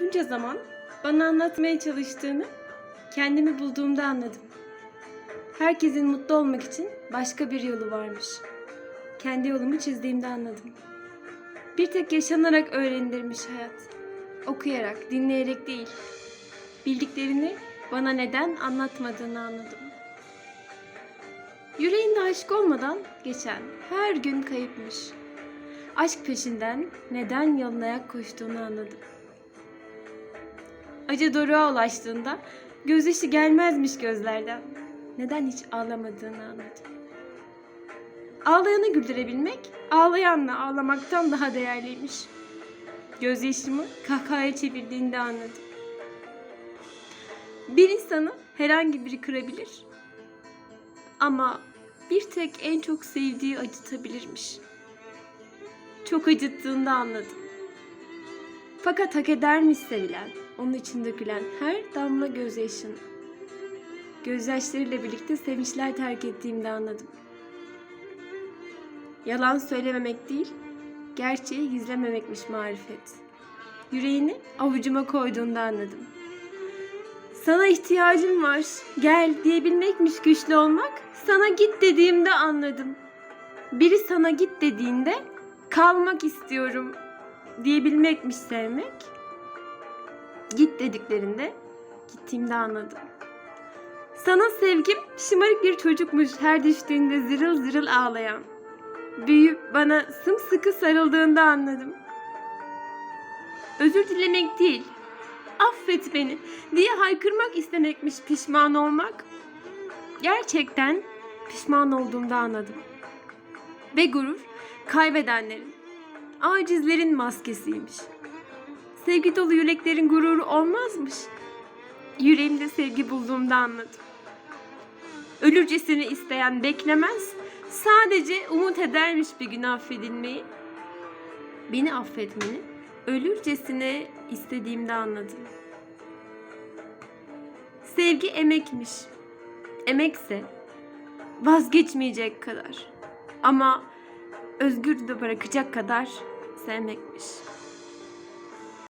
Bunca zaman bana anlatmaya çalıştığını kendimi bulduğumda anladım. Herkesin mutlu olmak için başka bir yolu varmış. Kendi yolumu çizdiğimde anladım. Bir tek yaşanarak öğrenilirmiş hayat. Okuyarak, dinleyerek değil. Bildiklerini bana neden anlatmadığını anladım. Yüreğinde aşk olmadan geçen her gün kayıpmış. Aşk peşinden neden yalın ayak koştuğunu anladım. Acı doruğa ulaştığında gözyaşı gelmezmiş gözlerden. Neden hiç ağlamadığını anladım. Ağlayanı güldürebilmek, ağlayanla ağlamaktan daha değerliymiş. Gözyaşımı kahkahaya çevirdiğinde anladım. Bir insanı herhangi biri kırabilir. Ama bir tek en çok sevdiği acıtabilirmiş. Çok acıttığında anladım. Fakat hak edermiş sevilen, onun için dökülen her damla gözyaşını. Gözyaşlarıyla birlikte sevinçler terk ettiğimde anladım. Yalan söylememek değil, gerçeği gizlememekmiş marifet. Yüreğini avucuma koyduğunda anladım. Sana ihtiyacım var, gel diyebilmekmiş güçlü olmak. Sana git dediğimde anladım. Biri sana git dediğinde kalmak istiyorum diyebilmekmiş sevmek. Git dediklerinde gittiğimde anladım. Sana sevgim şımarık bir çocukmuş her düştüğünde zırıl zırıl ağlayan. Büyüyüp bana sımsıkı sarıldığında anladım. Özür dilemek değil, affet beni diye haykırmak istemekmiş pişman olmak. Gerçekten pişman olduğumda anladım. Ve gurur kaybedenlerin, acizlerin maskesiymiş. Sevgi dolu yüreklerin gururu olmazmış. Yüreğimde sevgi bulduğumda anladım. Ölürcesini isteyen beklemez, sadece umut edermiş bir gün affedilmeyi. Beni affetmeni ölürcesine istediğimde anladım. Sevgi emekmiş. Emekse vazgeçmeyecek kadar. Ama özgür de bırakacak kadar sevmekmiş.